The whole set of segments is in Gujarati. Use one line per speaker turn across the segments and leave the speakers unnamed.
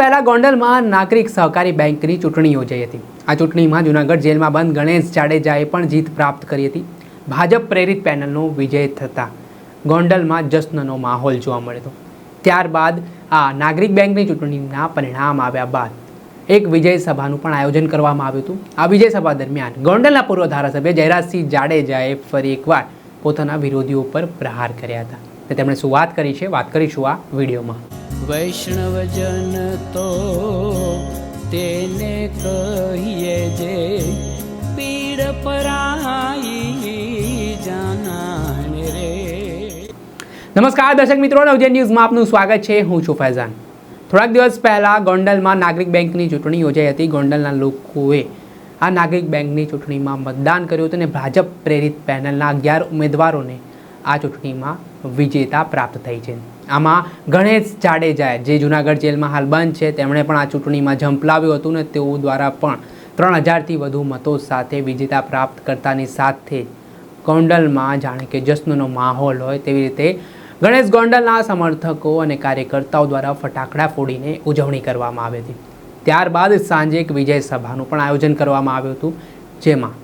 પહેલા ગોંડલમાં નાગરિક સહકારી બેંકની ચૂંટણી યોજાઈ હતી. આ ચૂંટણીમાં જૂનાગઢ જેલમાં બંધ ગણેશ જાડેજાએ પણ જીત પ્રાપ્ત કરી હતી. ભાજપ પ્રેરિત પેનલનો વિજય થતાં ગોંડલમાં જશ્નનો માહોલ જોવા મળ્યો હતો. ત્યારબાદ આ નાગરિક બેંકની ચૂંટણીના પરિણામ આવ્યા બાદ એક વિજય સભાનું પણ આયોજન કરવામાં આવ્યું હતું. આ વિજય સભા દરમિયાન ગોંડલના પૂર્વ ધારાસભ્ય જયરાજસિંહ જાડેજાએ ફરી એકવાર પોતાના વિરોધીઓ પર પ્રહાર કર્યા હતા. તેમણે શું વાત કરી છે? વાત કરીશું આ વિડીયોમાં.
વૈષ્ણવજન તો તેને કહીએ જે પીડ પરાઈ જાનાને રે.
નમસ્કાર, દર્શક મિત્રો, નવજે ન્યૂઝમાં આપનું સ્વાગત છે. હું છું ફૈઝાન. થોડાક દિવસ પહેલાં ગોંડલમાં નાગરિક બેંકની ચૂંટણી યોજાઈ હતી. ગોંડલના લોકોએ આ નાગરિક બેંકની ચૂંટણીમાં મતદાન કર્યું હતું અને ભાજપ પ્રેરિત પેનલના અગિયાર ઉમેદવારોને આ ચૂંટણીમાં વિજેતા પ્રાપ્ત થઈ છે. આમાં ગણેશ જાડેજા જે જૂનાગઢ જેલમાં હાલ બંધ છે, તેમણે પણ આ ચૂંટણીમાં ઝંપલાવ્યું હતું ને તેઓ દ્વારા પણ ત્રણ હજારથી વધુ મતો સાથે વિજેતા પ્રાપ્ત કરતાની સાથે ગોંડલમાં જાણે કે જશ્નનો માહોલ હોય તેવી રીતે ગણેશ ગોંડલના સમર્થકો અને કાર્યકર્તાઓ દ્વારા ફટાકડા ફોડીને ઉજવણી કરવામાં આવી હતી. ત્યારબાદ સાંજે એક વિજય સભાનું પણ આયોજન કરવામાં આવ્યું હતું, જેમાં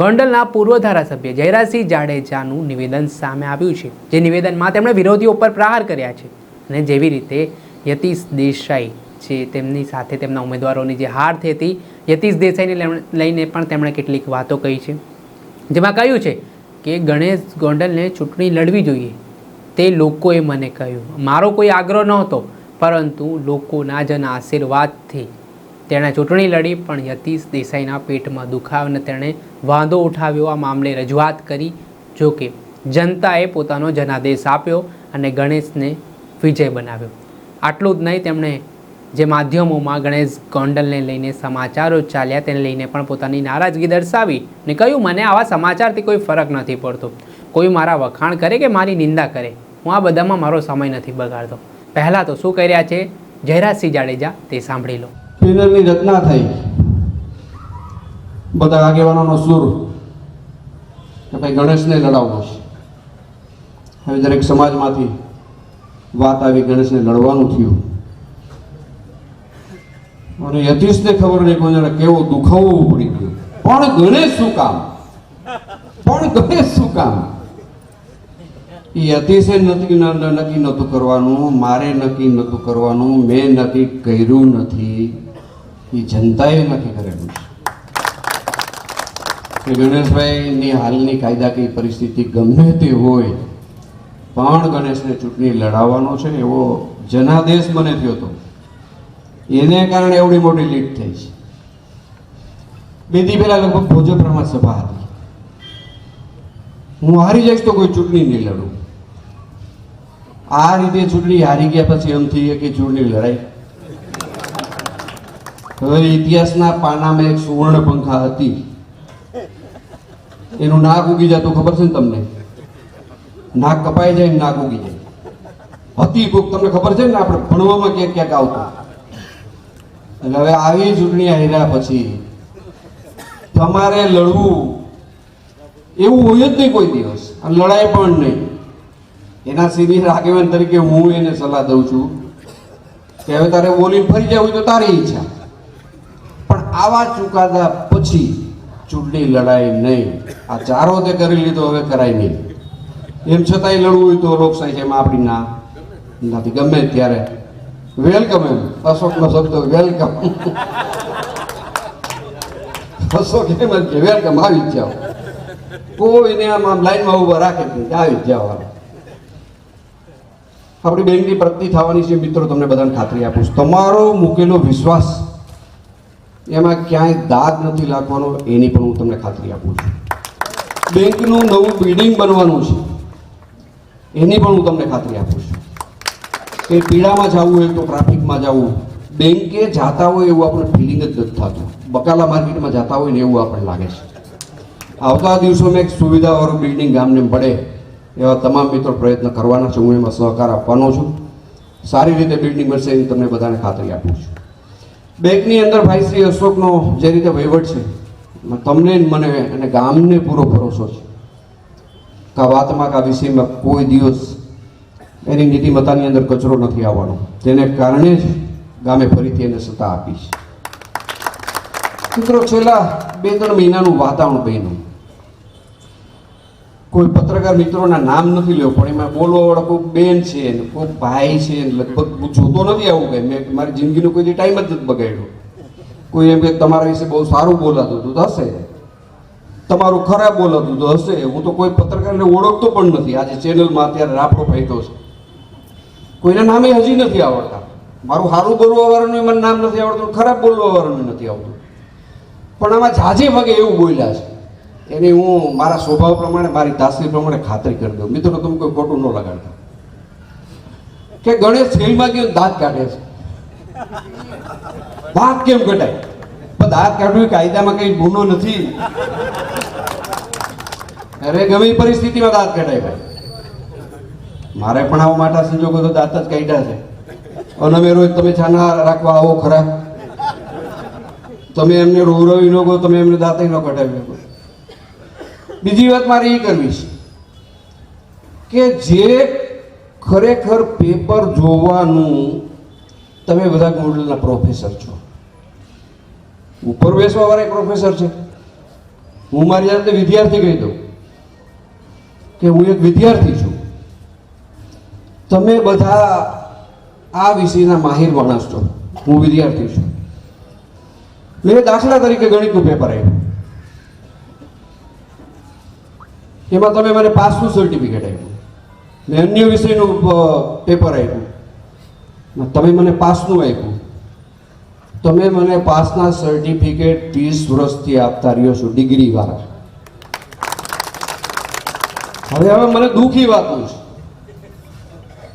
ગોંડલના પૂર્વ ધારાસભ્ય જયરાજસિંહ જાડેજાનું નિવેદન સામે આવ્યું છે. જે નિવેદનમાં તેમણે વિરોધીઓ પર પ્રહાર કર્યા છે અને જેવી રીતે યતીશ દેસાઈ જે તેમની સાથે તેમના ઉમેદવારોની જે હાર થઈ હતી, યતીશ દેસાઈને લઈને પણ તેમણે કેટલીક વાતો કહી છે. જેમાં કહ્યું છે કે ગણેશ ગોંડલને ચૂંટણી લડવી જોઈએ. તે લોકોએ મને કહ્યું. મારો કોઈ આગ્રહ નહોતો, પરંતુ લોકોના જન આશીર્વાદથી તેણે ચૂંટણી લડી, પણ યતીશ દેસાઈના પેટમાં દુખાવને તેણે વાંધો ઉઠાવ્યો. આ મામલે રજૂઆત કરી, જો કે જનતાએ પોતાનો જનાદેશ આપ્યો અને ગણેશને વિજય બનાવ્યો. આટલું જ નહીં, તેમણે જે માધ્યમોમાં ગણેશ ગોંડલને લઈને સમાચારો ચાલ્યા, તેને લઈને પણ પોતાની નારાજગી દર્શાવી ને કહ્યું, મને આવા સમાચારથી કોઈ ફરક નથી પડતો. કોઈ મારા વખાણ કરે કે મારી નિંદા કરે? હું આ બધામાં મારો સમય નથી બગાડતો. પહેલાં તો શું કર્યા છે? જયરાજસિંહ જાડેજા, તે સાંભળી લો.
પેનલની રચના થઈ. બધા આગેવાનોનો સુર કે ભાઈ ગણેશને લડાવવો છે. હવે દરેક સમાજમાંથી વાત આવી ગણેશને લડવાનું થયું. અને યતીશને ખબર નહીં કોઈને કેવો દુખાવો ઉપડી ગયો. પણ ગણેશ શું કામ? પણ ગણેશ શું કામ? એ અતિશય નક્કી નક્કી નહોતું કરવાનું, મારે નક્કી નહોતું કરવાનું, મેં નક્કી કર્યું નથી. એ જનતાએ નક્કી કરેલું છે. કે ગણેશભાઈની હાલની કાયદાકીય પરિસ્થિતિ ગમે તે હોય, પણ ગણેશને ચૂંટણી લડાવવાનો છે એવો જનાદેશ મને થયો હતો. એને કારણે એવડી મોટી લીડ થઈ છે. બે દી પહેલા લગભગ ભોજપરામાં સભા હતી. હું હારી જઈશ તો કોઈ ચૂંટણી નહીં લડું. આ રીતે ચૂંટણી હારી ગયા પછી એમ થઈ કે ચૂંટણી લડાઈ હવે ઇતિહાસના પાનામાં એક સુવર્ણ પંખા હતી. એનું નાક ઉગી જતું ખબર છે ને તમને? નાક કપાઈ જાય નાક ઉગી જાય. હતી કોક તમને ખબર છે ને આપણે ભણવામાં ક્યાંક ક્યાંક આવતું? એટલે હવે આવી ચૂંટણી હાર્યા પછી તમારે લડવું એવું હોય જ નહીં કોઈ દિવસ. અને લડાઈ પણ નહીં. એના સિનિયર આગેવાન તરીકે હું એને સલાહ દઉં છું કે હવે તારે બોલીને ફરી જવું તો તારી ઈચ્છા. આવા ચુકાદા પછી ચૂંટણી લડાઈ નહીં. આ ચારો તે કરી લીધો, હવે કરાય નહીં. એમ છતાંય લડવું હોય તો લોકશાહી છે, એમાં આપણી ના નથી. ગમે ત્યારે. વેલકમ એમ. અશોકનો શબ્દ વેલકમ અશોક એમ જ કે વેલકમ આવી જ જાઓ. કોઈને આમ આમ લાઈનમાં ઊભા રાખે જ નહીં, આવી જ જાઓ. આપણી બેંકની પ્રગતિ થવાની છે. મિત્રો, તમને બધાને ખાતરી આપું તમારો મૂકેલો વિશ્વાસ એમાં ક્યાંય દાગ નથી લાગવાનો, એની પણ હું તમને ખાતરી આપું છું. બેંકનું નવું બિલ્ડિંગ બનવાનું છે, એની પણ હું તમને ખાતરી આપું છું. કે પીડામાં જવું હોય તો ટ્રાફિકમાં જવું, બેંકે જાતા હોય એવું આપણે ફિલિંગ જ નથી થતું. બકાલા માર્કેટમાં જતા હોય ને એવું આપણને લાગે છે. આવતા દિવસોમાં એક સુવિધાવાળું બિલ્ડિંગ ગામને પડે એવા તમામ મિત્રો પ્રયત્ન કરવાના છે. હું એમાં સહકાર આપવાનો છું. સારી રીતે બિલ્ડિંગ બનશે એની તમને બધાને ખાતરી આપું છું. બેંકની અંદર ભાઈ શ્રી અશોકનો જે રીતે વહીવટ છે તમને મને અને ગામને પૂરો ભરોસો છે. કા વાતમાં કા વિષયમાં કોઈ દિવસ એની નીતિમત્તાની અંદર કચરો નથી આવવાનો. તેને કારણે જ ગામે ફરીથી એને સત્તા આપી છે. મિત્રો, છેલ્લા બે ત્રણ મહિનાનું વાતાવરણ બન્યું. કોઈ પત્રકાર મિત્રોના નામ નથી લેવો પણ એમાં બોલવાવાળા કોઈ બેન છે ને, કોઈ ભાઈ છે ને, લગભગ હું જોતો નથી આવું કંઈ. મેં મારી જિંદગીનો કોઈ ટાઈમ જ નથી બગાડ્યો. કોઈ એમ કે તમારા વિશે બહુ સારું બોલાતું હતું તો હશે. તમારું ખરાબ બોલાતું તો હશે. હું તો કોઈ પત્રકારને ઓળખતો પણ નથી. આજે ચેનલમાં અત્યારે રાફડો ફાયદો છે. કોઈના નામે હજી નથી આવડતા. મારું સારું બોલવા વાળાનું મને નામ નથી આવડતું ખરાબ બોલવા વાળાનું નથી આવડતું. પણ આમાં જાજે ભાગે એવું બોલ્યા છે. એની હું મારા સ્વભાવ પ્રમાણે, મારી દાસરી પ્રમાણે ખાતરી કરી દઉં. મિત્રો, તમે કોઈ ખોટું ન લગાડતા. કે ગણેશ જેલમાં ગયો દાંત કાઢે છે. દાંત કેમ કટાય પણ દાંત કાઢવું કાયદામાં કઈ ગુનો નથી. અરે, ગમે પરિસ્થિતિમાં દાંત કઢાય ભાઈ. મારે પણ આવો માટા સંજોગો તો દાંત જ કાઢ્યા છે. અને અમે રોજ તમે છાના રાખવા આવો ખરા. તમે એમને રોવરવી ન કહો તમે એમને દાંતે ન કઢાવી શકો. બીજી વાત મારે એ કરવી છે કે જે ખરેખર પેપર જોવાનું તમે બધા મોડલના પ્રોફેસર છો. ઉપર બેસવા વાળા પ્રોફેસર છે. હું મારી જાતે વિદ્યાર્થી કહી દઉં કે હું એક વિદ્યાર્થી છું. તમે બધા આ વિષયના માહિર માણસ છો. હું વિદ્યાર્થી છું. મેં દાખલા તરીકે ગણિતનું પેપર આપ્યું. એમાં તમે મને પાસનું સર્ટિફિકેટ આપ્યું. મેં અન્ય વિષયનું પેપર આપ્યું. તમે મને પાસનું આપ્યું. તમે મને પાસના સર્ટિફિકેટ ત્રીસ વર્ષથી આપતા રહ્યો છો ડિગ્રી વાળા. હવે હવે મને દુઃખી વાતનું છે.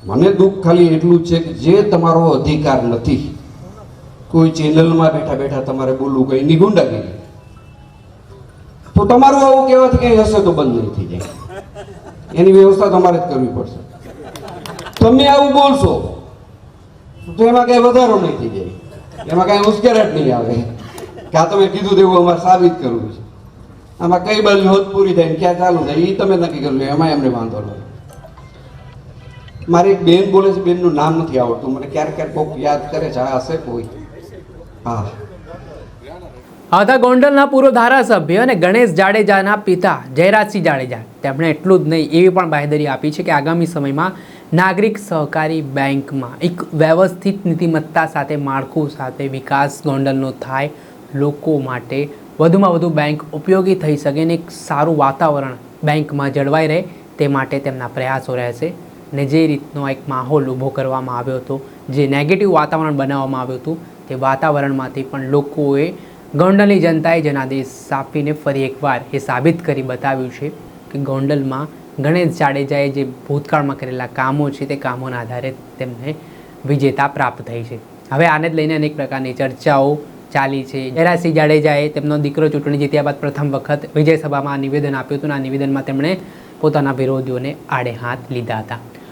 મને દુઃખ ખાલી એટલું છે કે જે તમારો અધિકાર નથી, કોઈ ચેનલમાં બેઠા બેઠા તમારે બોલવું કંઈ એની ગુંડાગીરી. તો તમારું આવું કહેવાથી કંઈ હશે તો બંધ નહીં થઈ જાય. એની વ્યવસ્થા તમારે જ કરવી પડશે. તમે આવું બોલશો, તો એમાં કઈ વધારો નહીં થઈ જાય. એમાં કઈ ઉશ્કેરાટ નહીં આવે. કે આ તમે કીધું તેવું અમારે સાબિત કરવું છે. આમાં કઈ બાજુ હોત પૂરી થાય ક્યાં ચાલુ થાય એ તમે નક્કી કરવું એમાં એમને વાંધો નહીં મારી એક બેન બોલે છે, બેનનું નામ નથી આવડતું, મને ક્યારેક ક્યારેક કોઈક યાદ કરે છે, આ હશે કોઈ? હા.
હતા ગોંડલના પૂર્વ ધારાસભ્ય અને ગણેશ જાડેજાના પિતા જયરાજસિંહ જાડેજા. તેમણે એટલું જ નહીં, એવી પણ બાહેધરી આપી છે કે આગામી સમયમાં નાગરિક સહકારી બેંકમાં એક વ્યવસ્થિત નીતિમત્તા સાથે માળખું સાથે વિકાસ ગોંડલનો થાય, લોકો માટે વધુમાં વધુ બેંક ઉપયોગી થઈ શકે અને એક સારું વાતાવરણ બેંકમાં જળવાઈ રહે તે માટે તેમના પ્રયાસો રહેશે ને જે રીતનો એક માહોલ ઊભો કરવામાં આવ્યો હતો, જે નેગેટિવ વાતાવરણ બનાવવામાં આવ્યું હતું, તે વાતાવરણમાંથી પણ લોકોએ ગોંડલની જનતાએ જનાદેશ આપીને ફરી એકવાર એ સાબિત કરી બતાવ્યું છે કે ગોંડલમાં ગણેશ જાડેજાએ જે ભૂતકાળમાં કરેલા કામો છે તે કામોના આધારે તેમને વિજેતા પ્રાપ્ત થઈ છે. હવે આને જ લઈને અનેક પ્રકારની ચર્ચાઓ ચાલી છે. જરાસિંહ જાડેજાએ તેમનો દીકરો ચૂંટણી જીત્યા બાદ પ્રથમ વખત વિજય સભામાં આ નિવેદન આપ્યું હતું આ નિવેદનમાં તેમણે પોતાના વિરોધીઓને આડે હાથ લીધા હતા.